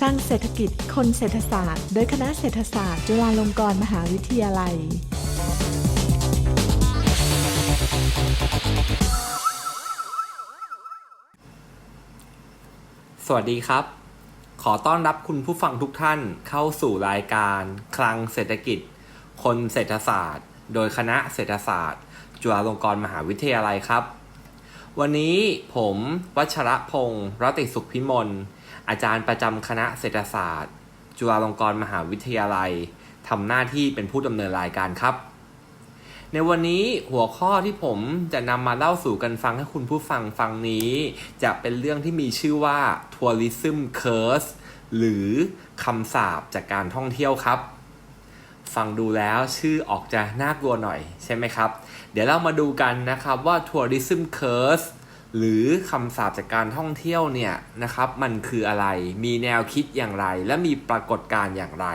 สร้างเศรษฐกิจคนเศรษฐศาสตร์ โดยคณะเศรษฐศาสตร์ จุฬาลงกรณ์มหาวิทยาลัย สวัสดีครับ ขอต้อนรับคุณผู้ฟังทุกท่านเข้าสู่รายการ คลังเศรษฐกิจ คนเศรษฐศาสตร์ โดยคณะเศรษฐศาสตร์ จุฬาลงกรณ์มหาวิทยาลัยครับ วันนี้ผมวัชระพงศ์รติสุขพิมล อาจารย์ประจำคณะเศรษฐศาสตร์ จุฬาลงกรณ์มหาวิทยาลัยทำหน้าที่เป็นผู้ดำเนินรายการครับ ในวันนี้หัวข้อที่ผมจะนำมาเล่าสู่กันฟังให้คุณผู้ฟังฟังนี้ จะเป็นเรื่องที่มีชื่อว่า tourism curse หรือคำสาปจากการท่องเที่ยวครับ ฟังดูแล้วชื่อออกจะน่ากลัวหน่อยใช่ไหมครับ เดี๋ยวเรามาดูกันนะครับว่า tourism curse หรือคำสาปจากการท่องเที่ยวเนี่ยนะครับ มันคืออะไร มีแนวคิดอย่างไร และมีปรากฏการณ์อย่างไร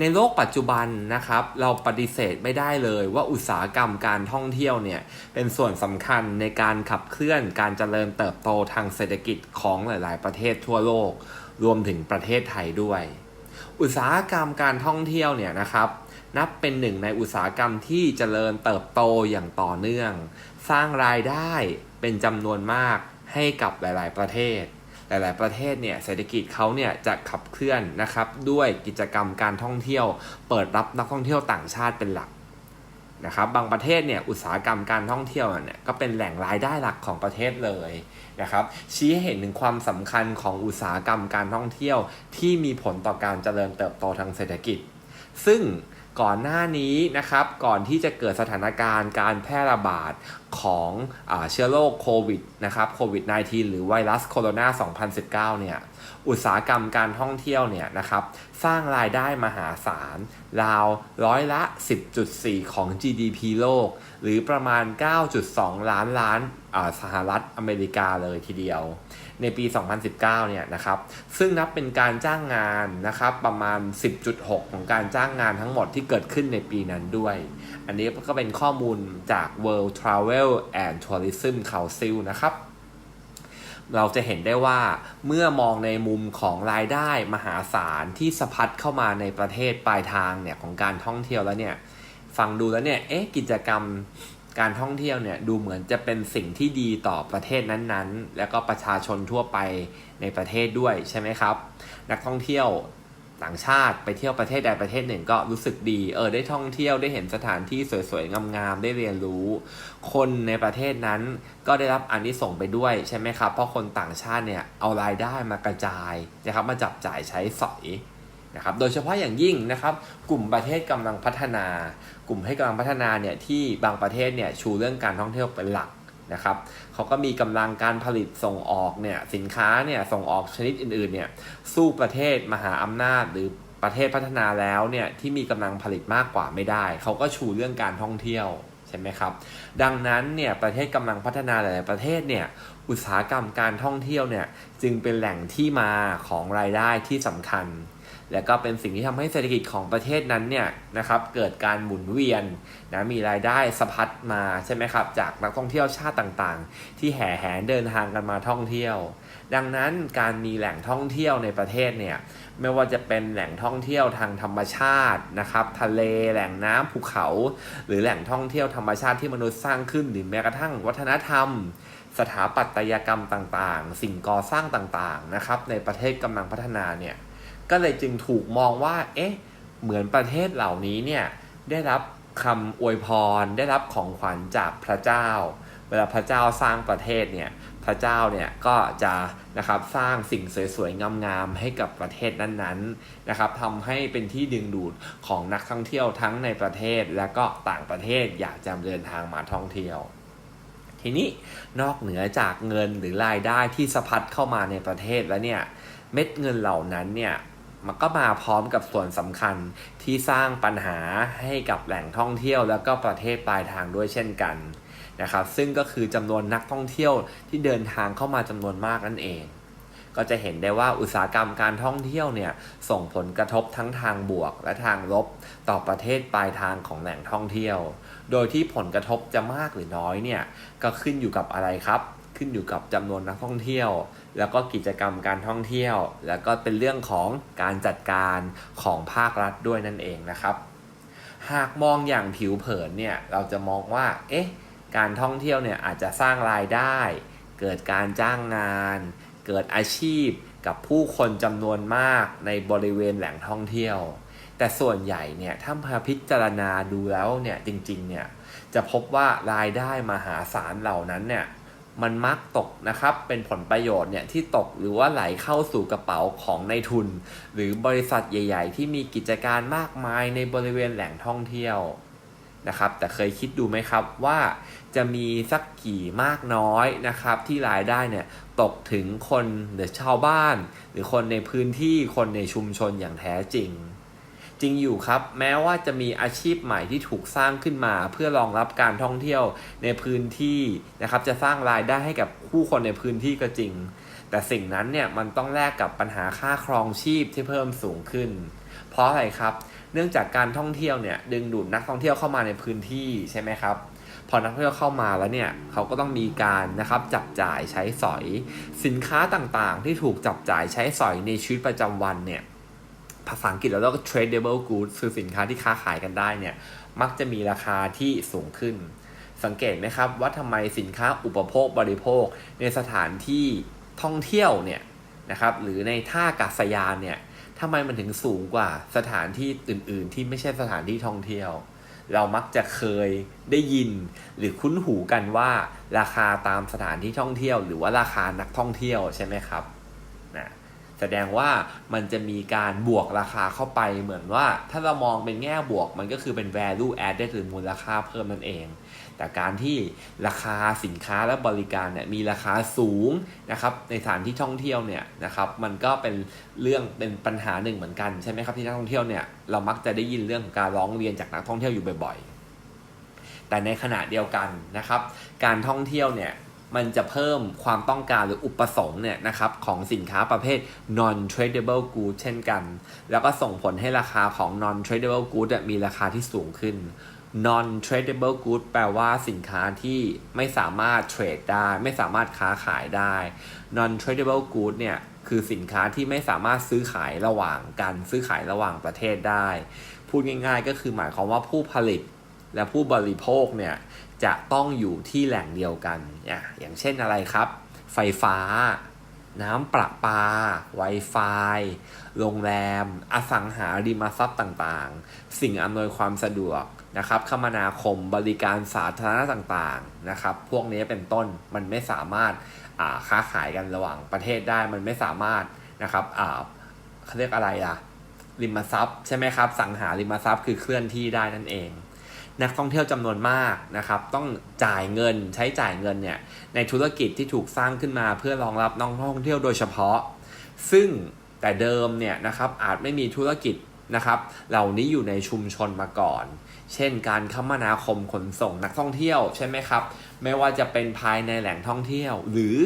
ในโลกปัจจุบันนะครับ เราปฏิเสธไม่ได้เลยว่าอุตสาหกรรมการท่องเที่ยวเนี่ยเป็นส่วนสำคัญในการขับเคลื่อนการเจริญเติบโตทางเศรษฐกิจของหลาย ๆ ประเทศทั่วโลก รวมถึงประเทศไทยด้วย อุตสาหกรรมการท่องเที่ยวเนี่ยนะครับนับเป็นหนึ่งในอุตสาหกรรมที่เจริญเติบโตอย่างต่อเนื่อง สร้างรายได้ เป็นจำนวนมากให้กับหลาย ๆ ประเทศ หลาย ๆ ประเทศเนี่ยเศรษฐกิจเขาเนี่ยจะขับเคลื่อนนะครับด้วยกิจกรรมการท่องเที่ยว เปิดรับนักท่องเที่ยวต่างชาติเป็นหลักนะครับบางประเทศเนี่ยอุตสาหกรรมการท่องเที่ยวเนี่ยก็เป็นแหล่งรายได้หลักของประเทศเลยนะครับชี้ให้เห็นถึงความสำคัญของอุตสาหกรรมการท่องเที่ยวที่มีผลต่อการเจริญเติบโตทางเศรษฐกิจ ซึ่ง ก่อนหน้านี้นะครับก่อนที่จะเกิดสถานการณ์การแพร่ระบาดของอเชื้อโรคโควิดนะครับโควิด -19 หรือไวรัสโคโรนา 2019 เนี่ยอุตสาหกรรมการท่องเที่ยวเนี่ยนะครับสร้างรายได้มหาศาล ราวร้อยละ 10.4 ของ GDP โลก หรือประมาณ 9.2 ล้านล้าน สหรัฐอเมริกาเลยทีเดียว ในปี 2019 เนี่ยนะครับ ซึ่งนับเป็นการจ้างงานนะครับประมาณ 10.6 ของการจ้างงานทั้งหมดที่เกิดขึ้นในปีนั้นด้วย อันนี้ก็เป็นข้อมูลจาก World Travel and Tourism Council นะครับเราจะเห็นได้ว่าเมื่อมองในมุมของรายได้มหาศาลที่สะพัดเข้ามาในประเทศปลายทางเนี่ยของการท่องเที่ยวแล้วเนี่ย ฟังดูแล้วเนี่ย เอ๊ะกิจกรรม การท่องเที่ยวเนี่ยดูเหมือนจะเป็นสิ่งที่ดีต่อประเทศนั้นๆ แล้วก็ประชาชนทั่วไปในประเทศด้วยใช่ไหมครับ นักท่องเที่ยวต่างชาติไปเที่ยวประเทศใดประเทศหนึ่งก็รู้สึกดีเออได้ท่องเที่ยวได้เห็นสถานที่สวยๆงามๆได้เรียนรู้ คนในประเทศนั้นก็ได้รับอันนี้ส่งไปด้วยใช่ไหมครับ เพราะคนต่างชาติเนี่ยเอารายได้มากระจายนะครับมาจับจ่ายใช้สอย นะครับโดยเฉพาะอย่างยิ่งนะครับกลุ่มประเทศกำลังพัฒนา กลุ่มให้กำลังพัฒนาเนี่ยที่บางประเทศเนี่ยชูเรื่องการท่องเที่ยวเป็นหลักนะครับเขาก็มีกำลังการผลิตส่งออกเนี่ยสินค้าเนี่ยส่งออกชนิดอื่นๆเนี่ยสู้ประเทศมหาอำนาจหรือประเทศพัฒนาแล้วเนี่ยที่มีกำลังผลิตมากกว่าไม่ได้ เขาก็ชูเรื่องการท่องเที่ยวใช่ไหมครับดังนั้นเนี่ยประเทศกำลังพัฒนาหลาย ๆ ประเทศเนี่ยอุตสาหกรรมการท่องเที่ยวเนี่ยจึงเป็นแหล่งที่มาของรายได้ที่สำคัญ และก็เป็นสิ่งที่ทำให้เศรษฐกิจของประเทศนั้นเนี่ยนะครับเกิดการหมุนเวียนนะมีรายได้สะพัดมาใช่ไหมครับจากนักท่องเที่ยวชาติต่างๆ ที่แห่แหนเดินทางกันมาท่องเที่ยว ดังนั้นการมีแหล่งท่องเที่ยวในประเทศเนี่ยไม่ว่าจะเป็นแหล่งท่องเที่ยวทางธรรมชาตินะครับทะเลแหล่งน้ำภูเขา หรือแหล่งท่องเที่ยวธรรมชาติที่มนุษย์สร้างขึ้นหรือแม้กระทั่งวัฒนธรรมสถาปัตยกรรมต่างๆ สิ่งก่อสร้างต่างๆ นะครับ ในประเทศกำลังพัฒนาเนี่ย ก็เลยจึงถูกมองว่า เอ๊ะ เหมือนประเทศเหล่านี้เนี่ยได้รับคำอวยพร ได้รับของขวัญจากพระเจ้า เวลาพระเจ้าสร้างประเทศเนี่ย พระเจ้าเนี่ยก็จะนะครับสร้างสิ่งสวยๆงามๆให้กับประเทศนั้นๆนะครับทำให้เป็นที่ดึงดูดของนักท่องเที่ยวทั้งในประเทศและก็ต่างประเทศอยากจะเดินทางมาท่องเที่ยวทีนี้นอกเหนือจากเงินหรือรายได้ที่สะพัดเข้ามาในประเทศแล้วเนี่ย เม็ดเงินเหล่านั้นเนี่ย มันก็มาพร้อมกับส่วนสำคัญที่สร้างปัญหาให้กับแหล่งท่องเที่ยว แล้วก็ประเทศปลายทางด้วยเช่นกันนะครับซึ่งก็คือจำนวนนักท่องเที่ยวที่เดินทางเข้ามาจำนวนมากนั่นเอง ก็จะเห็นได้ว่าอุตสาหกรรมการท่องเที่ยวเนี่ยส่งผลกระทบทั้งทางบวกและทางลบต่อประเทศปลายทางของแหล่งท่องเที่ยว โดยที่ผลกระทบจะมากหรือน้อยเนี่ยก็ขึ้นอยู่กับอะไรครับ ขึ้นอยู่กับจำนวนนักท่องเที่ยว แล้วก็กิจกรรมการท่องเที่ยว แล้วก็เป็นเรื่องของการจัดการของภาครัฐด้วยนั่นเองนะครับ หากมองอย่างผิวเผินเนี่ยเราจะมองว่าเอ๊ะการท่องเที่ยวเนี่ยอาจจะสร้างรายได้ เกิดการจ้างงาน เกิดอาชีพกับผู้คนจำนวนมากในบริเวณแหล่งท่องเที่ยว แต่ส่วนใหญ่เนี่ยถ้ามาพิจารณาดูแล้วเนี่ยจริงๆเนี่ยจะพบว่ารายได้มหาศาลเหล่านั้นเนี่ย มันมักตกนะครับ เป็นผลประโยชน์เนี่ยที่ตกหรือว่าไหลเข้าสู่กระเป๋าของในทุน หรือบริษัทใหญ่ ๆ ที่มีกิจการมากมายในบริเวณแหล่งท่องเที่ยวนะครับ แต่เคยคิดดูไหมครับว่าจะมีสักกี่มากน้อยนะครับ ที่รายได้เนี่ยตกถึงคนหรือชาวบ้าน หรือคนในพื้นที่คนในชุมชนอย่างแท้จริง จริงอยู่ครับ แม้ว่าจะมีอาชีพใหม่ที่ถูกสร้างขึ้นมา เพื่อรองรับการท่องเที่ยวในพื้นที่นะครับ จะสร้างรายได้ให้กับผู้คนในพื้นที่ก็จริง แต่สิ่งนั้นเนี่ยมันต้องแลกกับปัญหาค่าครองชีพที่เพิ่มสูงขึ้น เพราะอะไรครับ เนื่องจากการท่องเที่ยวเนี่ยดึงดูดนักท่องเที่ยวเข้ามาในพื้นที่ใช่ไหมครับพอนักท่องเที่ยวเข้ามาแล้วเนี่ยเขาก็ต้องมีการนะครับจับจ่ายใช้สอย สินค้าต่างๆ ที่ถูกจับจ่ายใช้สอยในชีวิตประจำวันเนี่ย ภาษาอังกฤษเราเรียกว่า tradable goods คือสินค้าที่ค้าขายกันได้เนี่ยมักจะมีราคาที่สูงขึ้น สังเกตไหมครับว่าทำไมสินค้าอุปโภคบริโภค ในสถานที่ท่องเที่ยวเนี่ยนะครับหรือในท่าอากาศยานเนี่ยทำไมมันถึงสูงกว่าสถานที่อื่น ๆ ที่ไม่ใช่สถานที่ท่องเที่ยว เรามักจะเคยได้ยิน หรือคุ้นหูกันว่า ราคาตามสถานที่ท่องเที่ยว หรือว่าราคานักท่องเที่ยวใช่ไหมครับ แสดงว่ามันจะมีการบวกราคาเข้าไปเหมือนว่า ถ้าเรามองเป็นแง่บวกมันก็คือเป็น value added หรือมูลค่าเพิ่มนั่นเอง แต่การที่ราคาสินค้าและบริการเนี่ยมีราคาสูงนะครับในสถานที่ท่องเที่ยวเนี่ยนะครับมันก็เป็นเรื่องเป็นปัญหาหนึ่งเหมือนกันใช่ไหมครับที่นักท่องเที่ยวเนี่ยเรามักจะได้ยินเรื่องของการร้องเรียนจากนักท่องเที่ยวอยู่บ่อยๆแต่ในขณะเดียวกันนะครับ การท่องเที่ยวเนี่ย มันจะเพิ่มความต้องการหรืออุปสงค์เนี่ยนะครับของสินค้าประเภท non tradable goods เช่นกัน แล้วก็ส่งผลให้ราคาของ non tradable goods มีราคาที่สูงขึ้น non tradable goods แปลว่าสินค้าที่ไม่สามารถเทรดได้ ไม่สามารถค้าขายได้ non tradable goods เนี่ยคือสินค้าที่ไม่สามารถซื้อขายระหว่างกันซื้อขายระหว่างประเทศได้ พูดง่ายๆ ก็คือหมายความว่าผู้ผลิตและผู้บริโภคเนี่ย จะต้องอยู่ที่แหล่งเดียวกัน อย่างเช่นอะไรครับ ไฟฟ้า น้ำประปา Wi-Fi โรงแรม อสังหาริมทรัพย์ต่างๆ สิ่งอำนวยความสะดวกนะครับ คมนาคม บริการสาธารณะต่างๆ นะครับ พวกนี้เป็นต้น มันไม่สามารถาค้าขายกันระหว่างประเทศได้ มันไม่สามารถนะครับเขาเรียกอะไรล่ะ ริมทรัพย์ใช่ไหมครับ สังหาริมทรัพย์คือเคลื่อนที่ได้นั่นเอง นักท่องเที่ยวจำนวนมากนะครับ ต้องจ่ายเงินใช้จ่ายเงินเนี่ยในธุรกิจที่ถูกสร้างขึ้นมาเพื่อรองรับนักท่องเที่ยวโดยเฉพาะ ซึ่งแต่เดิมเนี่ยนะครับอาจไม่มีธุรกิจนะครับ เหล่านี้อยู่ในชุมชนมาก่อน เช่น การคมนาคมขนส่งนักท่องเที่ยวใช่ไหมครับ ไม่ว่าจะเป็นภายในแหล่งท่องเที่ยว หรือ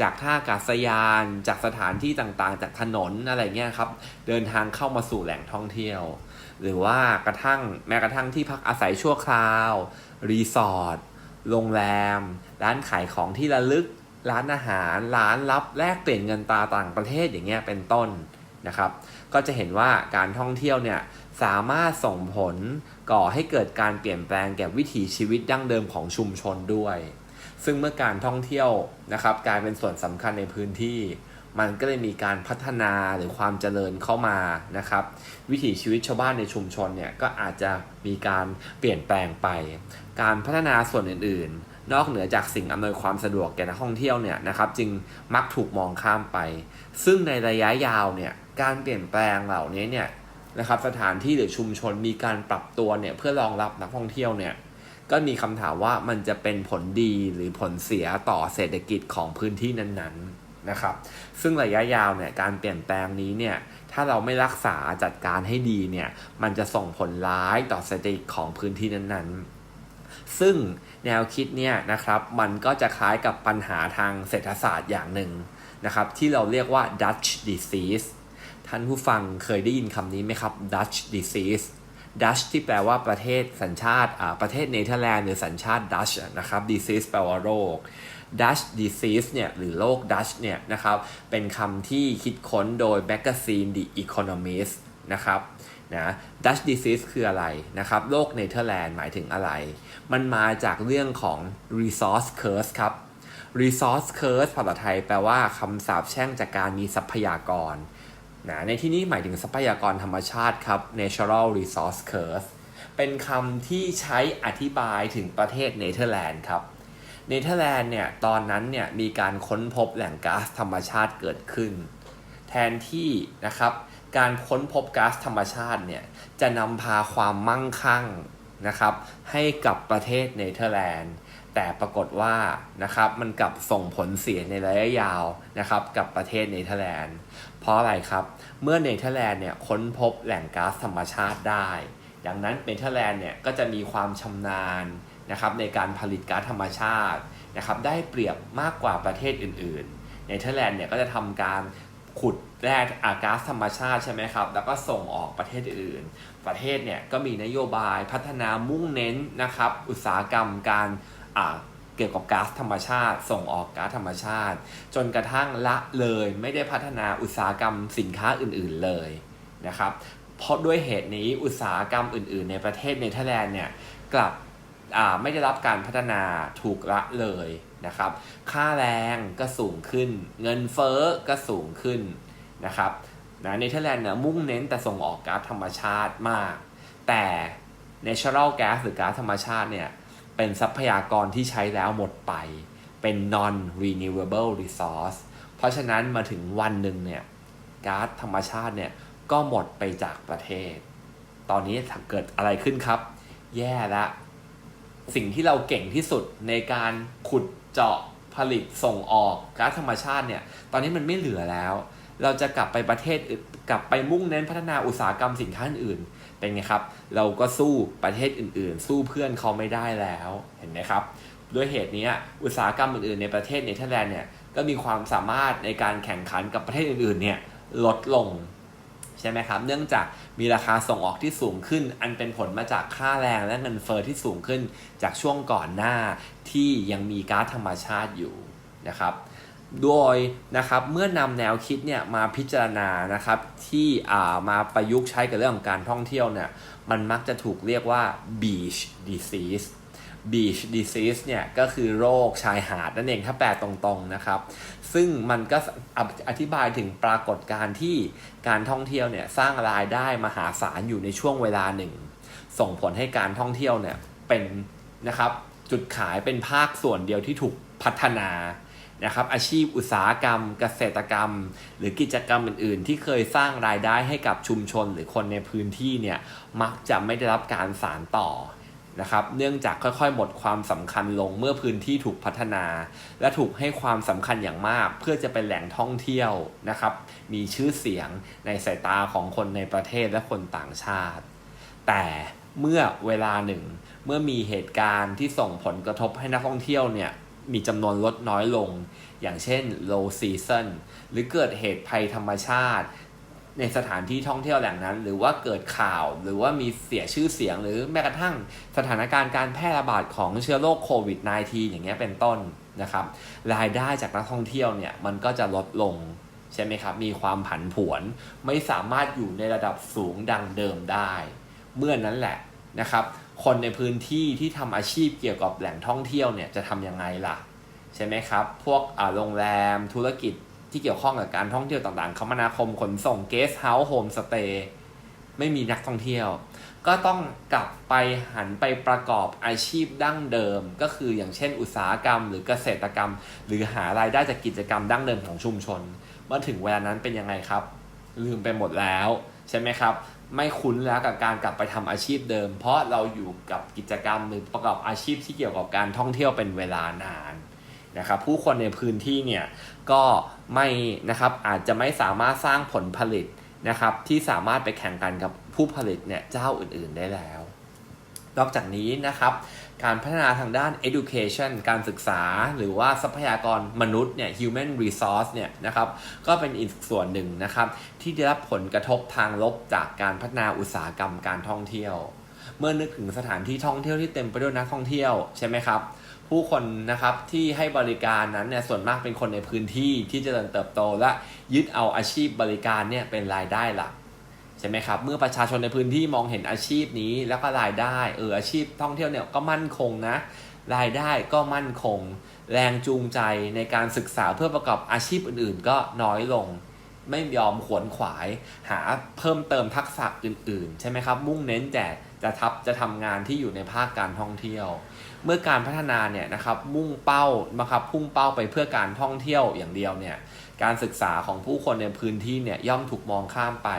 จากท่าอากาศยาน จากสถานที่ต่างๆ จากถนนอะไรเงี้ยครับ เดินทางเข้ามาสู่แหล่งท่องเที่ยว หรือว่ากระทั่งแม้กระทั่งที่พักอาศัยชั่วคราว รีสอร์ทโรงแรม ร้านขายของที่ระลึก ร้านอาหาร ร้านรับแลกเปลี่ยนเงินตราต่างประเทศอย่างเงี้ยเป็นต้นนะครับ ก็จะเห็นว่าการท่องเที่ยวเนี่ยสามารถส่งผลก่อให้เกิดการเปลี่ยนแปลงแก่วิถีชีวิตดั้งเดิมของชุมชนด้วย ซึ่งเมื่อการท่องเที่ยวนะครับกลายเป็นส่วนสำคัญในพื้นที่ มันก็เลยมีการพัฒนาหรือความเจริญเข้ามานะครับ วิถีชีวิตชาวบ้านในชุมชนเนี่ยก็อาจจะมีการเปลี่ยนแปลงไป การพัฒนาส่วนอื่นๆ นอกเหนือจากสิ่งอำนวยความสะดวกแก่นักท่องเที่ยวเนี่ยนะครับจึงมักถูกมองข้ามไป ซึ่งในระยะยาวเนี่ยการเปลี่ยนแปลงเหล่านี้เนี่ยนะครับสถานที่หรือชุมชนมีการปรับตัวเนี่ยเพื่อรองรับนักท่องเที่ยวเนี่ยก็มีคำถามว่ามันจะเป็นผลดีหรือผลเสียต่อเศรษฐกิจของพื้นที่นั้นๆนะครับ ซึ่งระยะยาวเนี่ยการเปลี่ยนแปลงนี้เนี่ยถ้าเราไม่รักษาจัดการให้ดีเนี่ยมันจะส่งผลร้ายต่อเศรษฐกิจของพื้นที่นั้นๆซึ่งแนวคิดเนี่ยนะครับมันก็จะคล้ายกับปัญหาทางเศรษฐศาสตร์อย่างหนึ่งนะครับที่เราเรียกว่า Dutch disease ท่านผู้ฟังเคยได้ยินคำนี้ไหมครับ Dutch disease Dutch ที่แปลว่าประเทศสัญชาติอ่าประเทศเนเธอร์แลนด์หรือสัญชาติ Dutch นะครับ disease แปลว่าโรค Dutch disease เนี่ยหรือโรค Dutch เนี่ยนะครับเป็นคำที่คิดค้นโดย Magazine The Economist นะครับนะ Dutch disease คืออะไรนะครับโรคเนเธอร์แลนด์หมายถึงอะไร มันมาจากเรื่องของ resource curse ครับ resource curse ภาษาไทยแปลว่าคำสาปแช่งจากการมีทรัพยากรนะในที่นี้หมายถึงทรัพยากรธรรมชาติครับ natural resource curse เป็นคำที่ใช้อธิบายถึงประเทศเนเธอร์แลนด์ครับ เนเธอร์แลนด์เนี่ยตอนนั้นเนี่ยมีการค้นพบแหล่งก๊าซธรรมชาติเกิดขึ้น แทนที่นะครับการค้นพบก๊าซธรรมชาติเนี่ยจะนำพาความมั่งคั่งนะครับให้กับประเทศเนเธอร์แลนด์ แต่ปรากฏว่านะครับมันกลับส่งผลเสียในระยะยาวนะครับกับประเทศเนเธอร์แลนด์ เพราะอะไรครับ เมื่อเนเธอร์แลนด์เนี่ยค้นพบแหล่งก๊าซธรรมชาติได้ ดังนั้นเนเธอร์แลนด์เนี่ยก็จะมีความชำนาญ นะครับในการผลิตก๊าซธรรมชาตินะครับได้เปรียบมากกว่าประเทศอื่นๆเนเธอร์แลนด์เนี่ยก็จะทำการขุดแร่อาก๊าซธรรมชาติใช่ไหมครับ แล้วก็ส่งออกประเทศอื่น ประเทศเนี่ยก็มีนโยบายพัฒนามุ่งเน้นนะครับอุตสาหกรรมการเกี่ยวกับก๊าซธรรมชาติ ส่งออกก๊าซธรรมชาติ จนกระทั่งละเลยไม่ได้พัฒนาอุตสาหกรรมสินค้าอื่นๆเลยนะครับ เพราะด้วยเหตุนี้อุตสาหกรรมอื่น ๆ ในประเทศเนเธอร์แลนด์เนี่ยกลับ ไม่ได้รับการพัฒนาถูกละเลยนะครับ ค่าแรงก็สูงขึ้น เงินเฟ้อก็สูงขึ้นนะครับนะเนเธอร์แลนด์เนี่ยมุ่งเน้นแต่ส่งออกก๊าซธรรมชาติมาก แต่ natural gas หรือก๊าซธรรมชาติเนี่ยเป็นทรัพยากรที่ใช้แล้วหมดไป เป็น non renewable resource เพราะฉะนั้นมาถึงวันหนึ่งเนี่ยก๊าซธรรมชาติเนี่ยก็หมดไปจากประเทศ ตอนนี้เกิดอะไรขึ้นครับ แย่ละ สิ่งที่เราเก่งที่สุดในการขุดเจาะผลิตส่งออกก๊าซธรรมชาติเนี่ย ตอนนี้มันไม่เหลือแล้ว เราจะกลับไปประเทศกลับไปมุ่งเน้นพัฒนาอุตสาหกรรมสินค้าอื่นเป็นไงครับ เราก็สู้ประเทศอื่นๆ สู้เพื่อนเขาไม่ได้แล้ว เห็นไหมครับ ด้วยเหตุนี้อุตสาหกรรมอื่นๆ ในประเทศเนเธอร์แลนด์เนี่ย ก็มีความสามารถในการแข่งขันกับประเทศอื่นๆ เนี่ยลดลง ใช่ไหมครับ เนื่องจากมีราคาส่งออกที่สูงขึ้น อันเป็นผลมาจากค่าแรงและเงินเฟอ้อที่สูงขึ้นจากช่วงก่อนหน้าที่ยังมีก๊าซธรรมชาติอยู่นะครับ โดยนะครับเมื่อนำแนวคิดเนี่ยมาพิจารณานะครับที่อ่ามาประยุกต์ใช้กับเรื่องของการท่องเที่ยวเนี่ยมันมักจะถูกเรียกว่า beach disease beach disease เนี่ยก็คือโรคชายหาดนั่นเองถ้าแปลตรงๆนะครับ ซึ่งมันก็อธิบายถึงปรากฏการณ์ที่การท่องเที่ยวเนี่ยสร้างรายได้มหาศาลอยู่ในช่วงเวลาหนึ่ง ส่งผลให้การท่องเที่ยวเนี่ยเป็นนะครับจุดขายเป็นภาคส่วนเดียวที่ถูกพัฒนานะครับอาชีพอุตสาหกรรม เกษตรกรรม หรือกิจกรรมอื่น ๆ ที่เคยสร้างรายได้ให้กับชุมชนหรือคนในพื้นที่เนี่ยมักจะไม่ได้รับการสานต่อ นะครับ เนื่องจากค่อยๆ หมดความสำคัญลงเมื่อพื้นที่ถูกพัฒนา และถูกให้ความสำคัญอย่างมาก เพื่อจะเป็นแหล่งท่องเที่ยวนะครับ มีชื่อเสียงในสายตาของคนในประเทศและคนต่างชาติ แต่เมื่อเวลาหนึ่ง เมื่อมีเหตุการณ์ที่ส่งผลกระทบให้นักท่องเที่ยวเนี่ยมีจำนวนลดน้อยลง อย่างเช่น low season หรือเกิดเหตุภัยธรรมชาติ ในสถานที่ท่องเที่ยวแหล่งนั้น หรือว่าเกิดข่าวหรือว่ามีเสียชื่อเสียง หรือแม้กระทั่งสถานการณ์การแพร่ระบาดของเชื้อโรคโควิด -19 อย่างเงี้ยเป็นต้นนะครับ รายได้จากนักท่องเที่ยวเนี่ยมันก็จะลดลงใช่ไหมครับ มีความผันผวนไม่สามารถอยู่ในระดับสูงดังเดิมได้ เมื่อนนั้นแหละนะครับ คนในพื้นที่ที่ทำอาชีพเกี่ยวกับแหล่งท่องเที่ยวเนี่ยจะทำยังไงล่ะ ใช่ไหมครับ พวกอ่าโรงแรมธุรกิจ ที่เกี่ยวข้องกับการท่องเที่ยวต่างๆ คมนาคมขนส่งเกสต์เฮาส์โฮมสเตย์ไม่มีนักท่องเที่ยว ก็ต้องกลับไปหันไปประกอบอาชีพดั้งเดิม ก็คืออย่างเช่น อุตสาหกรรม หรือเกษตรกรรม หรือหารายได้จากกิจกรรมดั้งเดิมของชุมชน เมื่อถึงเวลานั้นเป็นยังไงครับ ลืมไปหมดแล้ว ใช่ไหมครับ ไม่คุ้นแล้วกับการกลับไปทำอาชีพเดิม เพราะเราอยู่กับกิจกรรมหรือประกอบอาชีพที่เกี่ยวกับการท่องเที่ยวเป็นเวลานาน นะครับผู้คนในพื้นที่เนี่ยก็ไม่นะครับอาจจะไม่สามารถสร้างผลผลิตนะครับที่สามารถไปแข่งกันกับผู้ผลิตเนี่ยเจ้าอื่นๆได้แล้ว นอกจากนี้นะครับการพัฒนาทางด้าน education การศึกษาหรือว่าทรัพยากรมนุษย์เนี่ย human resource เนี่ยนะครับก็เป็นอีกส่วนหนึ่งนะครับที่ได้รับผลกระทบทางลบจากการพัฒนาอุตสาหกรรมการท่องเที่ยว เมื่อนึกถึงสถานที่ท่องเที่ยวที่เต็มไปด้วยนักท่องเที่ยวใช่ไหมครับ ผู้คนนะครับที่ให้บริการนั้นเนี่ยส่วนมากเป็นคนในพื้นที่ที่เจริญเติบโต และยึดเอาอาชีพบริการเนี่ยเป็นรายได้หลักใช่ไหมครับ เมื่อประชาชนในพื้นที่มองเห็นอาชีพนี้แล้วก็รายได้เอออาชีพท่องเที่ยวเนี่ยก็มั่นคงนะ รายได้ก็มั่นคง แรงจูงใจในการศึกษาเพื่อประกอบอาชีพอื่น ๆ ก็น้อยลง ไม่ยอมขวนขวาย หาเพิ่มเติมทักษะอื่น ๆ ใช่ไหมครับ มุ่งเน้นแต่ จะทับจะทำงานที่อยู่ในภาคการท่องเที่ยว เมื่อการพัฒนาเนี่ยนะครับมุ่งเป้านะครับพุ่งเป้าไปเพื่อการท่องเที่ยวอย่างเดียวเนี่ยการศึกษาของผู้คนในพื้นที่เนี่ยย่อมถูกมองข้ามไป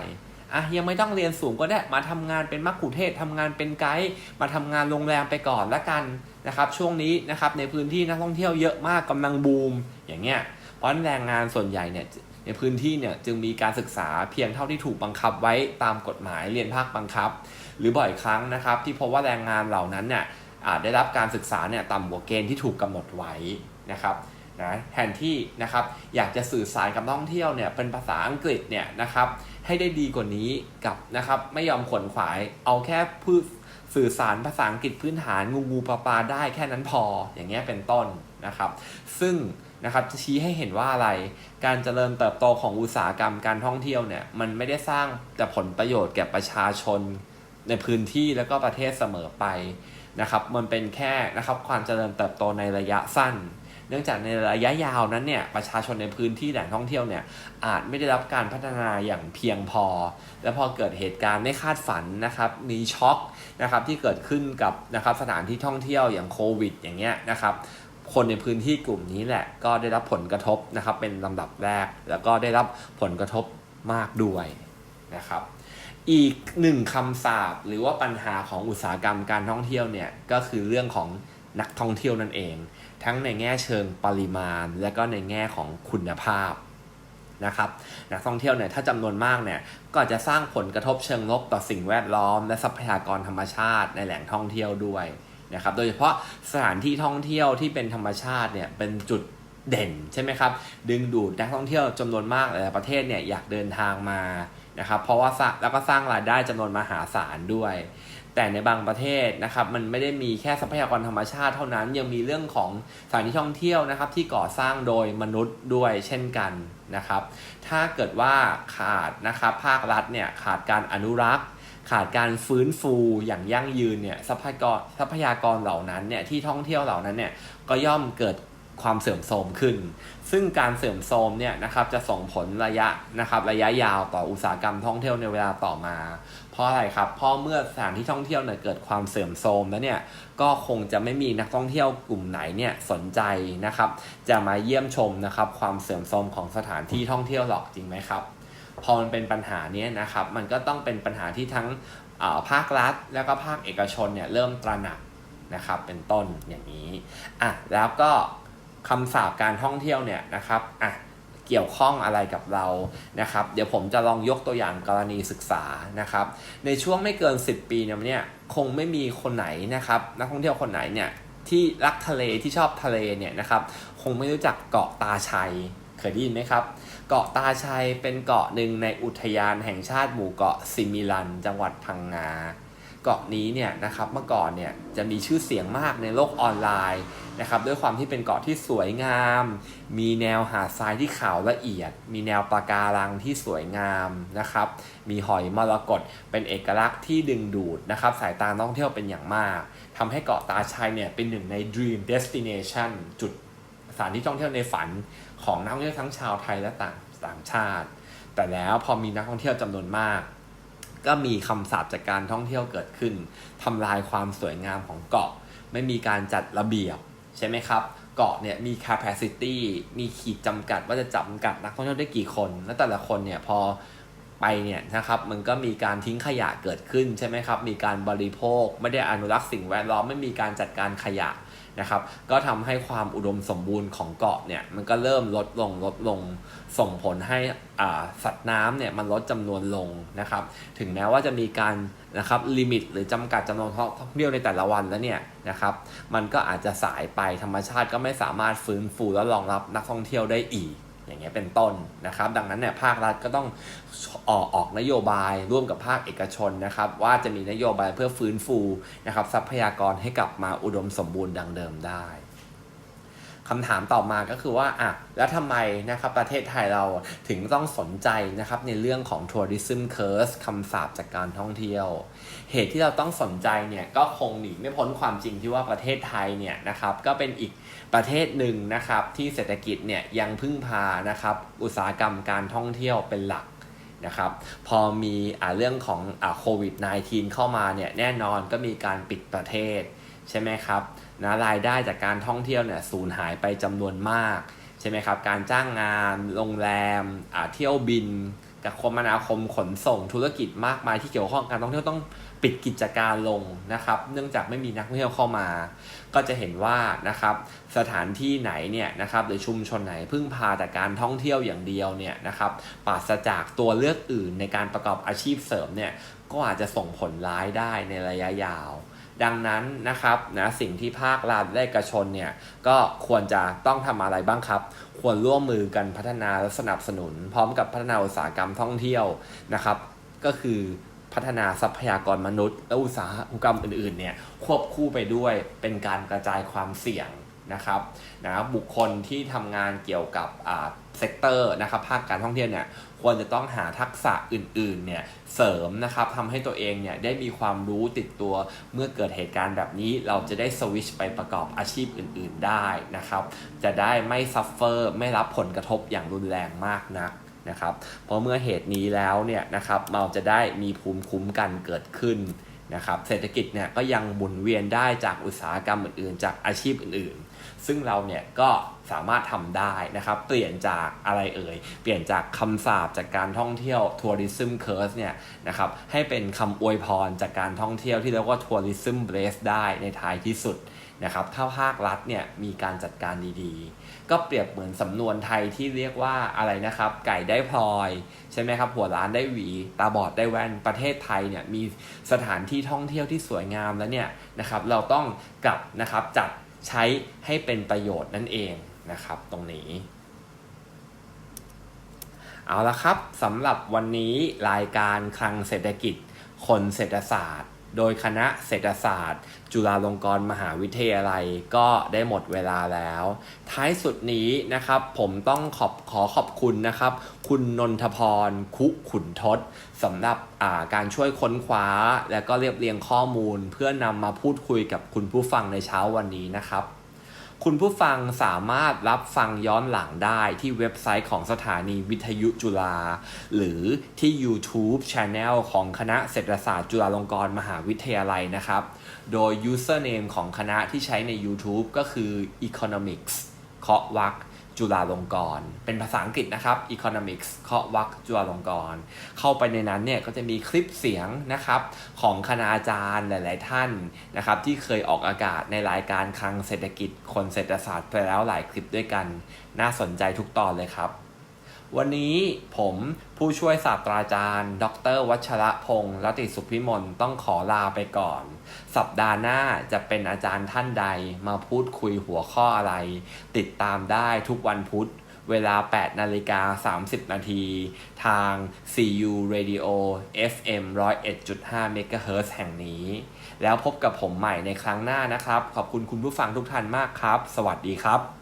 อะยังไม่ต้องเรียนสูงก็ได้มาทำงานเป็นมักคุเทศก์ทำงานเป็นไกด์มาทำงานโรงแรมไปก่อนละกันนะครับ ช่วงนี้นะครับในพื้นที่นักท่องเที่ยวเยอะมากกำลังบูมอย่างเงี้ยเพราะแรงงานส่วนใหญ่เนี่ยในพื้นที่เนี่ยจึงมีการศึกษาเพียงเท่าที่ถูกบังคับไว้ตามกฎหมายเรียนภาคบังคับ หรือบ่อยครั้งนะครับ ที่พบว่าแรงงานเหล่านั้นเนี่ยได้รับการศึกษาเนี่ยต่ำกว่าเกณฑ์ที่ถูกกำหนดไว้นะครับนะแทนที่นะครับอยากจะสื่อสารกับนักท่องเที่ยวเนี่ยเป็นภาษาอังกฤษเนี่ยนะครับให้ได้ดีกว่านี้กับนะครับไม่ยอมขวนขวายเอาแค่พูดสื่อสารภาษาอังกฤษพื้นฐานงูงูปลาปลาได้แค่นั้นพออย่างเงี้ยเป็นต้นนะครับ ซึ่งนะครับจะชี้ให้เห็นว่าอะไรการเจริญเติบโตของอุตสาหกรรมการท่องเที่ยวเนี่ยมันไม่ได้สร้างแต่ผลประโยชน์แก่ประชาชน ในพื้นที่แล้วก็ประเทศเสมอไปนะครับ มันเป็นแค่นะครับความเจริญเติบโตในระยะสั้น เนื่องจากในระยะยาวนั้นเนี่ยประชาชนในพื้นที่แหล่งท่องเที่ยวเนี่ยอาจไม่ได้รับการพัฒนาอย่างเพียงพอ และพอเกิดเหตุการณ์ไม่คาดฝันนะครับมีช็อคนะครับที่เกิดขึ้นกับนะครับสถานที่ท่องเที่ยวอย่างโควิด อย่างเงี้ยนะครับคนในพื้นที่กลุ่มนี้แหละก็ได้รับผลกระทบนะครับเป็นลำดับแรก แล้วก็ได้รับผลกระทบมากด้วยนะครับ อีกหนึ่งคำสาปหรือว่าปัญหาของอุตสาหกรรมการท่องเที่ยวเนี่ยก็คือเรื่องของนักท่องเที่ยวนั่นเอง ทั้งในแง่เชิงปริมาณ และก็ในแง่ของคุณภาพนะครับนักท่องเที่ยวเนี่ยถ้าจำนวนมากเนี่ยก็จะสร้างผลกระทบเชิงลบต่อสิ่งแวดล้อม และทรัพยากรธรรมชาติในแหล่งท่องเที่ยวด้วยนะครับโดยเฉพาะสถานที่ท่องเที่ยวที่เป็นธรรมชาติเนี่ยเป็นจุดเด่นใช่ไหมครับดึงดูดนักท่องเที่ยวจำนวนมากหลายประเทศเนี่ยอยากเดินทางมา นะครับเพราะว่าแล้วก็สร้างรายได้จำนวนมหาศาลด้วย แต่ในบางประเทศนะครับมันไม่ได้มีแค่ทรัพยากรธรรมชาติเท่านั้นยังมีเรื่องของสถานที่ท่องเที่ยวนะครับ ที่ก่อสร้างโดยมนุษย์ด้วยเช่นกันนะครับ ถ้าเกิดว่าขาดนะครับภาครัฐเนี่ยขาดการอนุรักษ์ขาดการฟื้นฟูอย่างยั่งยืนเนี่ยทรัพยากรทรัพยากรเหล่านั้นเนี่ยที่ท่องเที่ยวเหล่านั้นเนี่ยก็ย่อมเกิดความเสื่อมโทรมขึ้น ซึ่งการเสื่อมโทรมเนี่ยนะครับจะส่งผลระยะนะครับระยะยาวต่ออุตสาหกรรมท่องเที่ยวในเวลาต่อมา เพราะอะไรครับเพราะเมื่อสถานที่ท่องเที่ยวเนี่ยเกิดความเสื่อมโทรมแล้วเนี่ยก็คงจะไม่มีนักท่องเที่ยวกลุ่มไหนเนี่ยสนใจนะครับจะมาเยี่ยมชมนะครับความเสื่อมโทรมของสถานที่ท่องเที่ยวหรอกจริงไหมครับพอมันเป็นปัญหาเนี้ยนะครับมันก็ต้องเป็นปัญหาที่ทั้งาภาครัฐ แล้วก็ภาคเอกชนเนี่ยเริ่มตระหนักนะครับเป็นต้นอย่างนี้อะแล้วก็ คำสาปการท่องเที่ยวเนี่ยนะครับอะเกี่ยวข้องอะไรกับเรานะครับ เดี๋ยวผมจะลองยกตัวอย่างกรณีศึกษานะครับ ในช่วงไม่เกิน 10 ปีนี่ยเนี่ยคงไม่มีคนไหนนะครับนักท่องเที่ยวคนไหนเนี่ยที่รักทะเลที่ชอบทะเลเนี่ยนะครับคงไม่รู้จักเกาะตาชัยเคยได้ยินไหมครับ เกาะตาชัยเป็นเกาะหนึ่งในอุทยานแห่งชาติหมู่เกาะซิมิลัน จังหวัดพังงา เกาะนี้เนี่ยนะครับเมื่อก่อนเนี่ยจะมีชื่อเสียงมากในโลกออนไลน์นะครับด้วยความที่เป็นเกาะที่สวยงาม มีแนวหาดทรายที่ขาวละเอียด มีแนวปะการังที่สวยงามนะครับ มีหอยมรกตเป็นเอกลักษณ์ที่ดึงดูดนะครับสายตาท่องเที่ยวเป็นอย่างมากทำให้เกาะตาชัยเนี่ยเป็นหนึ่งใน dream destination จุดสถานที่ท่องเที่ยวในฝันของนักท่องเที่ยวทั้งชาวไทยและต่างต่างชาติ แต่แล้วพอมีนักท่องเที่ยวจำนวนมาก ก็มีคำสาปจากการท่องเที่ยวเกิดขึ้นทำลายความสวยงามของเกาะ ไม่มีการจัดระเบียบใช่ไหมครับ เกาะเนี่ยมี capacity มีขีดจำกัดว่าจะจำกัดนักท่องเที่ยวได้กี่คน และแต่ละคนเนี่ยพอไปเนี่ยนะครับมันก็มีการทิ้งขยะเกิดขึ้นใช่ไหมครับ มีการบริโภค ไม่ได้อนุรักษ์สิ่งแวดล้อมไม่มีการจัดการขยะ นะครับก็ทำให้ความอุดมสมบูรณ์ของเกาะเนี่ยมันก็เริ่มลดลงลดลงส่งผลให้สัตว์น้ำเนี่ยมันลดจำนวนลงนะครับ ถึงแม้ว่าจะมีการนะครับลิมิตหรือจำกัดจำนวนท่องเที่ยวในแต่ละวันแล้วเนี่ยนะครับ มันก็อาจจะสายไปธรรมชาติก็ไม่สามารถฟื้นฟูและรองรับนักท่องเที่ยวได้อีก อย่างเงี้ยเป็นต้นนะครับ ดังนั้นเนี่ยภาครัฐก็ต้องออกออกนโยบายร่วมกับภาคเอกชนนะครับ ว่าจะมีนโยบายเพื่อฟื้นฟูนะครับทรัพยากรให้กลับมาอุดมสมบูรณ์ดังเดิมได้คำถามต่อมาก็คือว่าอะแล้วทำไมนะครับประเทศไทยเราถึงต้องสนใจนะครับในเรื่องของ tourism curse คำสาปจากการท่องเที่ยว เหตุที่เราต้องสนใจเนี่ยก็คงหนีไม่พ้นความจริงที่ว่าประเทศไทยเนี่ยนะครับก็เป็นอีกประเทศหนึ่งนะครับที่เศรษฐกิจเนี่ยยังพึ่งพานะครับอุตสาหกรรมการท่องเที่ยวเป็นหลักนะครับพอมีอ่าเรื่องของอ่าโควิด -19 เข้ามาเนี่ยแน่นอนก็มีการปิดประเทศใช่ไหมครับนะรายได้จากการท่องเที่ยวเนี่ยสูญหายไปจำนวนมากใช่ไหมครับการจ้างงานโรงแรมอ่าเที่ยวบินกับคมนาคมขนส่งธุรกิจมากมายที่เกี่ยวข้องการท่องเที่ยวต้อง ปิดกิจการลงนะครับ เนื่องจากไม่มีนักท่องเที่ยวเข้ามา ก็จะเห็นว่านะครับสถานที่ไหนเนี่ยนะครับหรือชุมชนไหนพึ่งพาแต่การท่องเที่ยวอย่างเดียวเนี่ยนะครับปราศจากตัวเลือกอื่นในการประกอบอาชีพเสริมเนี่ยก็อาจจะส่งผลร้ายได้ในระยะยาว ดังนั้นนะครับนะสิ่งที่ภาครัฐและเอกชนเนี่ยก็ควรจะต้องทำอะไรบ้างครับควรร่วมมือกันพัฒนาและสนับสนุน พร้อมกับพัฒนาอุตสาหกรรมท่องเที่ยวนะครับ ก็คือ พัฒนาทรัพยากรมนุษย์ และอุตสาหกรรมอื่นๆเนี่ยควบคู่ไปด้วยเป็นการกระจายความเสี่ยงนะครับนะบุคคลที่ทำงานเกี่ยวกับอ่าเซกเตอร์นะครับภาคการท่องเที่ยวเนี่ยควรจะต้องหาทักษะอื่นๆเนี่ยเสริมนะครับทำให้ตัวเองเนี่ยได้มีความรู้ติดตัวเมื่อเกิดเหตุการณ์แบบนี้เราจะได้สวิชไปประกอบอาชีพอื่นๆได้นะครับจะได้ไม่ซัฟเฟอร์ไม่รับผลกระทบอย่างรุนแรงมากนัก นะครับ เพราะเมื่อเหตุนี้แล้วเนี่ยนะครับเราจะได้มีภูมิคุ้มกันเกิดขึ้นนะครับเศรษฐกิจเนี่ยก็ยังหมุนเวียนได้จากอุตสาหกรรมอื่นๆ จากอาชีพอื่นๆ ซึ่งเราเนี่ยก็สามารถทำได้นะครับ เปลี่ยนจากอะไรเอ่ย เปลี่ยนจากคำสาปจากการท่องเที่ยว tourism curse เนี่ยนะครับให้เป็นคำอวยพรจากการท่องเที่ยวที่เรียกว่า tourism bless ได้ในท้ายที่สุดนะครับถ้าภาครัฐเนี่ยมีการจัดการดีๆ ก็เปรียบเหมือนสำนวนไทยที่เรียกว่าอะไรนะครับ ไก่ได้พลอยใช่ไหมครับ หัวล้านได้หวี ตาบอดได้แว่นประเทศไทยเนี่ยมีสถานที่ท่องเที่ยวที่สวยงามแล้วเนี่ยนะครับเราต้องกลับนะครับจัดใช้ให้เป็นประโยชน์นั่นเองนะครับ ตรงนี้ เอาละครับสำหรับวันนี้รายการคลังเศรษฐกิจ คนเศรษฐศาสตร์ โดยคณะเศรษฐศาสตร์ จุฬาลงกรณ์มหาวิทยาลัยก็ได้หมดเวลาแล้ว ท้ายสุดนี้นะครับผมต้องขอบขอขอบคุณนะครับ คุณนนทพร คุขุนทศสำหรับาการช่วยค้นคว้า และก็เรียบเรียงข้อมูล เพื่อนำมาพูดคุยกับคุณผู้ฟังในเช้าวันนี้นะครับ คุณผู้ฟังสามารถรับฟังย้อนหลังได้ที่เว็บไซต์ของสถานีวิทยุจุฬาหรือที่ YouTube Channel ของคณะเศรษฐศาสตร์จุฬาลงกรณ์มหาวิทยาลัยนะครับ โดย username ของคณะที่ใช้ใน YouTube ก็คือ Economics เคาะวัก จุฬาลงกรณ์เป็นภาษาอังกฤษนะครับ Economics เคาะวักจุฬาลงกรณ์เข้าไปในนั้นเนี่ยก็จะมีคลิปเสียงนะครับของคณาจารย์หลาย ๆ ท่านนะครับที่เคยออกอากาศในรายการคลังเศรษฐกิจคนเศรษฐศาสตร์ไปแล้วหลายคลิปด้วยกัน น่าสนใจทุกตอนเลยครับ วันนี้ผมผู้ช่วยศาสตราจารย์ ดร วัชระพงศ์รติสุขพิมลต้องขอลาไปก่อน สัปดาห์หน้าจะเป็นอาจารย์ท่านใดมาพูดคุยหัวข้ออะไร ติดตามได้ทุกวันพุธเวลา 8 นาฬิกา 30 นาที ทาง CU Radio FM 101.5 MHz แห่งนี้ แล้วพบกับผมใหม่ในครั้งหน้านะครับ ขอบคุณคุณผู้ฟังทุกท่านมากครับ สวัสดีครับ